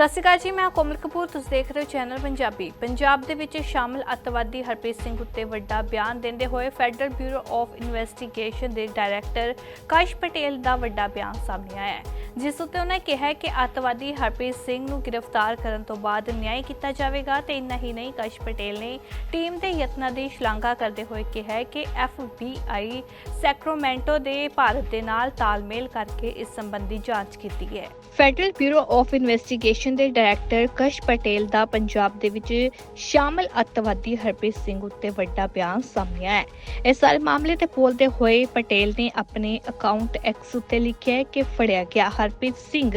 ਸਤਿ ਸ਼੍ਰੀ ਅਕਾਲ ਜੀ, ਮੈਂ ਕੋਮਲ ਕਪੂਰ, ਤੁਸੀਂ ਦੇਖ ਰਹੇ ਹੋ ਚੈਨਲ ਪੰਜਾਬੀ। ਪੰਜਾਬ ਦੇ ਵਿੱਚ ਸ਼ਾਮਲ ਅੱਤਵਾਦੀ ਹਰਪ੍ਰੀਤ ਸਿੰਘ ਉੱਤੇ ਵੱਡਾ ਬਿਆਨ ਦਿੰਦੇ ਹੋਏ ਫੈਡਰਲ ਬਿਊਰੋ ਆਫ ਇਨਵੈਸਟੀਗੇਸ਼ਨ ਦੇ ਡਾਇਰੈਕਟਰ ਕਾਸ਼ ਪਟੇਲ ਦਾ ਵੱਡਾ ਬਿਆਨ ਸਾਹਮਣੇ ਆਇਆ ਹੈ। ਜਿਸ ਉੱਤੇ ਉਹਨਾਂ ਕਿਹਾ ਕਿ ਅੱਤਵਾਦੀ ਹਰਪ੍ਰੀਤ ਸਿੰਘ ਨੂੰ ਗ੍ਰਿਫਤਾਰ ਕਰਨ ਤੋਂ ਬਾਅਦ ਨਿਆਂ ਕੀਤਾ ਜਾਵੇਗਾ ਤੇ ਇੰਨਾ ਹੀ ਨਹੀਂ ਕਾਸ਼ ਪਟੇਲ ਨੇ ਟੀਮ ਦੇ ਯਤਨਾਂ ਦੀ ਸ਼ਲਾਘਾ ਕਰਦੇ ਹੋਏ ਕਿਹਾ ਹੈ ਕਿ FBI ਸੈਕਰੋਮੈਂਟੋ ਦੇ ਭਾਰਤ ਦੇ ਨਾਲ ਤਾਲਮੇਲ ਕਰਕੇ ਇਸ ਸੰਬੰਧੀ ਜਾਂਚ ਕੀਤੀ ਹੈ। ਫੈਡਰਲ ਬਿਊਰੋ ਆਫ ਇਨਵੈਸਟੀਗੇਸ਼ਨ ਦੇ ਡਾਇਰੈਕਟਰ ਕਸ਼ ਪਟੇਲ ਦਾ ਪੰਜਾਬ ਦੇ ਵਿੱਚ ਸ਼ਾਮਲ ਅੱਤਵਾਦੀ ਹਰਪ੍ਰੀਤ ਸਿੰਘ ਉੱਤੇ ਵੱਡਾ ਬਿਆਨ ਸਾਹਮਣੇ ਆਇਆ ਹੈ। ਇਸ ਸਾਰੇ ਮਾਮਲੇ ਤੇ ਬੋਲਦੇ ਹੋਏ ਪਟੇਲ ਨੇ ਆਪਣੇ ਅਕਾਊਂਟ ਐਕਸ ਉੱਤੇ ਲਿਖਿਆ ਹੈ ਕਿ ਫੜਿਆ ਗਿਆ ਹਰਪ੍ਰੀਤ ਸਿੰਘ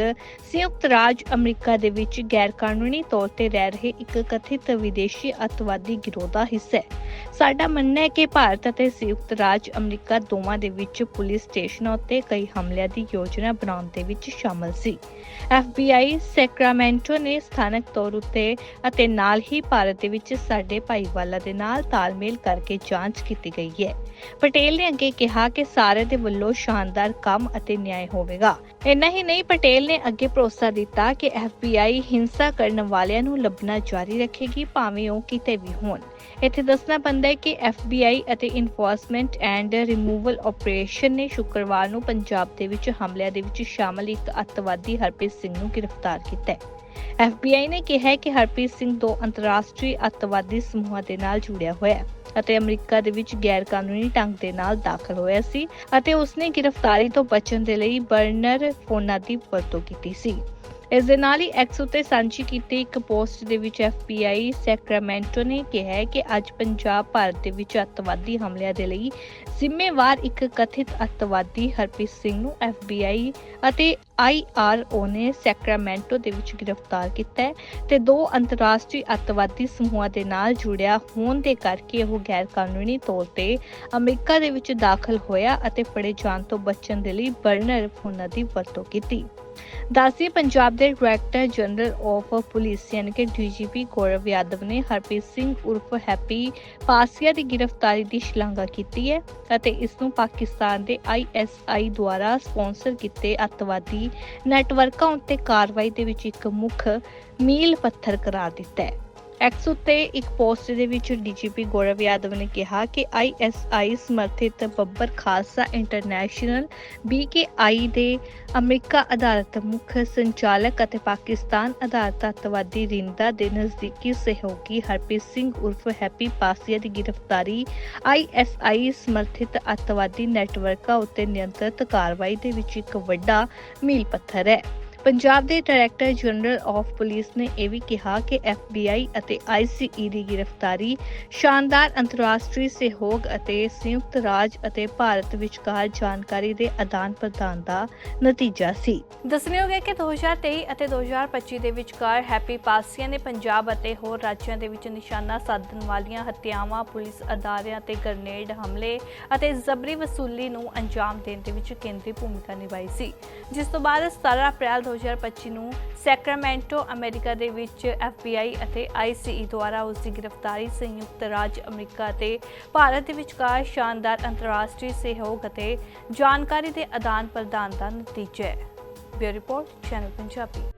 ਸੰਯੁਕਤ ਰਾਜ ਅਮਰੀਕਾ ਦੇ ਵਿੱਚ ਗੈਰ ਕਾਨੂੰਨੀ ਤੌਰ ਤੇ ਰਹਿ ਰਹੇ ਇੱਕ ਕਥਿਤ ਵਿਦੇਸ਼ੀ ਅੱਤਵਾਦੀ ਗਿਰੋਹ ਦਾ ਹਿੱਸਾ ਹੈ। ਸਾਡਾ ਮੰਨਣਾ ਹੈ ਕਿ ਭਾਰਤ ਅਤੇ ਸੰਯੁਕਤ ਰਾਜ ਅਮਰੀਕਾ ਦੋਵਾਂ ਦੇ ਵਿੱਚ ਪੁਲਿਸ ਸਟੇਸ਼ਨਾਂ ਉੱਤੇ ਕਈ ਹਮਲਿਆਂ ਦੀ ਯੋਜਨਾ ਬਣਾਉਣ ਦੇ ਵਿੱਚ ਸ਼ਾਮਲ ਸੀ। FBI ਸੈਕਰਾਮੈਂਟੋ ਨੇ ਸਥਾਨਕ ਤੌਰ ਉੱਤੇ ਅਤੇ ਨਾਲ ਹੀ ਭਾਰਤ ਦੇ ਵਿੱਚ ਸਾਡੇ ਭਾਈਵਾਲਾ ਦੇ ਨਾਲ ਤਾਲਮੇਲ ਕਰਕੇ ਜਾਂਚ ਕੀਤੀ ਗਈ ਹੈ। ਪਟੇਲ ਨੇ ਅੱਗੇ ਕਿਹਾ ਕਿ ਸਾਰੇ ਦੇ ਵੱਲੋਂ ਸ਼ਾਨਦਾਰ ਕੰਮ ਅਤੇ ਨਿਆਂ ਹੋਵੇਗਾ। ਇੰਨਾ ਹੀ ਨਹੀਂ, ਪਟੇਲ ਨੇ ਅੱਗੇ ਭਰੋਸਾ ਦਿੱਤਾ ਕਿ FBI ਹਿੰਸਾ ਕਰਨ ਵਾਲਿਆਂ ਨੂੰ ਲੱਭਣਾ ਜਾਰੀ ਰੱਖੇਗੀ, ਭਾਵੇਂ ਉਹ ਕਿਤੇ ਵੀ ਹੋਣ। ਇੱਥੇ ਦੱਸਣਾ ਪੈਂਦਾ ਹੈ ਕਿ FBI ਅਤੇ ਇਨਫੋਰਸਮੈਂਟ ਐਂਡ ਰਿਮੂਵਲ ਆਪਰੇਸ਼ਨ ਨੇ ਸ਼ੁੱਕਰਵਾਰ ਨੂੰ ਪੰਜਾਬ ਦੇ ਵਿੱਚ ਹਮਲਿਆਂ ਦੇ ਵਿੱਚ ਸ਼ਾਮਲ ਇੱਕ ਅੱਤਵਾਦੀ ਹਰਪ੍ਰੀਤ ਸਿੰਘ ਨੂੰ ਗ੍ਰਿਫਤਾਰ ਕੀਤਾ ਹੈ। FBI ਨੇ ਕਿਹਾ ਹੈ ਕਿ ਹਰਪ੍ਰੀਤ ਸਿੰਘ ਦੋ ਅੰਤਰਰਾਸ਼ਟਰੀ ਅੱਤਵਾਦੀ ਸਮੂਹਾਂ ਦੇ ਨਾਲ ਜੁੜਿਆ ਹੋਇਆ ਹੈ ਅਤੇ ਅਮਰੀਕਾ ਦੇ ਵਿੱਚ ਗੈਰ ਕਾਨੂੰਨੀ ਢੰਗ ਦੇ ਨਾਲ ਦਾਖਲ ਹੋਇਆ ਸੀ ਅਤੇ ਉਸਨੇ ਗ੍ਰਿਫਤਾਰੀ ਤੋਂ ਬਚਣ ਦੇ ਲਈ ਬਰਨਰ ਫੋਨਾਂ ਦੀ ਵਰਤੋਂ ਕੀਤੀ ਸੀ। ਇਸ ਦੇ ਨਾਲ ਹੀ ਐਕਸ ਉਤੇ ਸਾਂਝੀ ਕੀਤੀ ਇੱਕ ਪੋਸਟ ਦੇ ਵਿੱਚ FBI ਸੈਕਰਾਮੈਂਟੋ ਨੇ ਕਿਹਾ ਹੈ ਕਿ ਅੱਜ ਪੰਜਾਬ ਭਾਰਤ ਦੇ ਵਿੱਚ ਅੱਤਵਾਦੀ ਹਮਲਿਆਂ ਦੇ ਲਈ ਜ਼ਿੰਮੇਵਾਰ ਇੱਕ ਕਥਿਤ ਅੱਤਵਾਦੀ ਹਰਪ੍ਰੀਤ ਸਿੰਘ ਨੂੰ FBI ਅਤੇ IRO ਨੇ ਸੈਕਰਾਮੈਂਟੋ ਦੇ ਵਿੱਚ ਗ੍ਰਿਫਤਾਰ ਕੀਤਾ ਹੈ ਤੇ ਦੋ ਅੰਤਰਰਾਸ਼ਟਰੀ ਅੱਤਵਾਦੀ ਸਮੂਹਾਂ ਦੇ ਨਾਲ ਜੁੜਿਆ ਹੋਣ ਦੇ ਕਰਕੇ ਉਹ ਗੈਰ ਕਾਨੂੰਨੀ ਤੌਰ ਤੇ ਅਮਰੀਕਾ ਦੇ ਵਿੱਚ ਦਾਖਲ ਹੋਇਆ ਅਤੇ ਫੜੇ ਜਾਣ ਤੋਂ ਬਚਣ ਦੇ ਲਈ ਬਰਨਰ ਫੋਨਾਂ ਦੀ ਵਰਤੋਂ ਕੀਤੀ। ਦੱਸਦੀ ਪੰਜਾਬ ਦੇ ਡਾਇਰੈਕਟਰ ਜਨਰਲ ਆਫ ਪੁਲਿਸ ਯਾਨੀ ਕਿ ਡੀਜੀਪੀ ਗੌਰਵ ਯਾਦਵ ਨੇ ਹਰਪ੍ਰੀਤ ਸਿੰਘ ਉਰਫ ਹੈਪੀ ਪਾਸੀਆ ਦੀ ਗ੍ਰਿਫਤਾਰੀ ਦੀ ਸ਼ਲਾਘਾ ਕੀਤੀ ਹੈ ਅਤੇ ਇਸ ਨੂੰ ਪਾਕਿਸਤਾਨ ਦੇ ਆਈਐਸਆਈ ਦੁਆਰਾ ਸਪਾਂਸਰ ਕੀਤੇ ਅੱਤਵਾਦੀ ਨੈਟਵਰਕਾਂ ਉੱਤੇ ਕਾਰਵਾਈ ਦੇ ਵਿੱਚ ਇੱਕ ਮੁੱਖ ਮੀਲ ਪੱਥਰ ਕਰਾਰ ਦਿੱਤਾ ਹੈ। ਐਕਸ ਉੱਤੇ ਇੱਕ ਪੋਸਟ ਦੇ ਵਿੱਚ ਡੀਜੀਪੀ ਗੌਰਵ ਯਾਦਵ ਨੇ ਕਿਹਾ ਕਿ ਆਈਐਸਆਈ ਸਮਰਥਿਤ ਬੱਬਰ ਖਾਲਸਾ ਇੰਟਰਨੈਸ਼ਨਲ ਬੀਕੇਆਈ ਦੇ ਅਮਰੀਕਾ ਅਧਾਰਤ ਮੁੱਖ ਸੰਚਾਲਕ ਅਤੇ ਪਾਕਿਸਤਾਨ ਅਧਾਰਤ ਅੱਤਵਾਦੀ ਰਿੰਦਾ ਦੇ ਨਜ਼ਦੀਕੀ ਸਹਿਯੋਗੀ ਹਰਪ੍ਰੀਤ ਸਿੰਘ ਉਰਫ ਹੈਪੀ ਪਾਸੀਆ ਦੀ ਗ੍ਰਿਫਤਾਰੀ ਆਈਐਸਆਈ ਸਮਰਥਿਤ ਅੱਤਵਾਦੀ ਨੈਟਵਰਕਾਂ ਉੱਤੇ ਨਿਯੰਤਰਿਤ ਕਾਰਵਾਈ ਦੇ ਵਿੱਚ ਇੱਕ ਵੱਡਾ ਮੀਲ ਪੱਥਰ ਹੈ। ਪੰਜਾਬ ਦੇ ਡਾਇਰੈਕਟਰ ਜਨਰਲ ਆਫ ਪੁਲਿਸ ਨੇ ਇਹ ਵੀ ਕਿਹਾ ਕਿ FBI ਅਤੇ ICE ਦੀ ਗ੍ਰਿਫਤਾਰੀ ਸ਼ਾਨਦਾਰ ਅੰਤਰਰਾਸ਼ਟਰੀ ਸਹਿਯੋਗ ਅਤੇ ਸੰਯੁਕਤ ਰਾਜ ਅਤੇ ਭਾਰਤ ਵਿਚਕਾਰ ਜਾਣਕਾਰੀ ਦੇ ਆਦਾਨ-ਪ੍ਰਦਾਨ ਦਾ ਨਤੀਜਾ ਸੀ। ਦੱਸਣਯੋਗ ਹੈ ਕਿ 2023 ਅਤੇ 2025 ਦੇ ਵਿਚਕਾਰ ਹੈਪੀ ਪਾਸੀਆਂ ਨੇ ਪੰਜਾਬ ਅਤੇ ਹੋਰ ਰਾਜਾਂ ਦੇ ਵਿੱਚ ਨਿਸ਼ਾਨਾ ਸਾਧਣ ਵਾਲੀਆਂ ਹੱਤਿਆਵਾਂ, ਪੁਲਿਸ ਅਦਾਰਿਆਂ ਤੇ ਗ੍ਰਨੇਡ ਹਮਲੇ ਅਤੇ ਜ਼ਬਰੀ ਵਸੂਲੀ ਨੂੰ ਅੰਜਾਮ ਦੇਣ ਦੇ ਵਿੱਚ ਕੇਂਦਰੀ ਭੂਮਿਕਾ ਨਿਭਾਈ ਸੀ। ਜਿਸ ਤੋਂ ਬਾਅਦ 17 ਅਪ੍ਰੈਲ 2025 ਨੂੰ ਸੈਕਰਾਮੈਂਟੋ, ਅਮਰੀਕਾ ਦੇ ਵਿੱਚ FBI ਅਤੇ ICE ਦੁਆਰਾ ਉਸ ਦੀ ਗ੍ਰਿਫਤਾਰੀ ਸੰਯੁਕਤ ਰਾਜ ਅਮਰੀਕਾ ਅਤੇ ਭਾਰਤ ਦੇ ਵਿਚਕਾਰ ਸ਼ਾਨਦਾਰ ਅੰਤਰਰਾਸ਼ਟਰੀ ਸਹਿਯੋਗ ਅਤੇ ਜਾਣਕਾਰੀ ਦੇ ਆਦਾਨ-ਪ੍ਰਦਾਨ ਦਾ ਨਤੀਜਾ ਹੈ। Bureau report, channel Punjabi.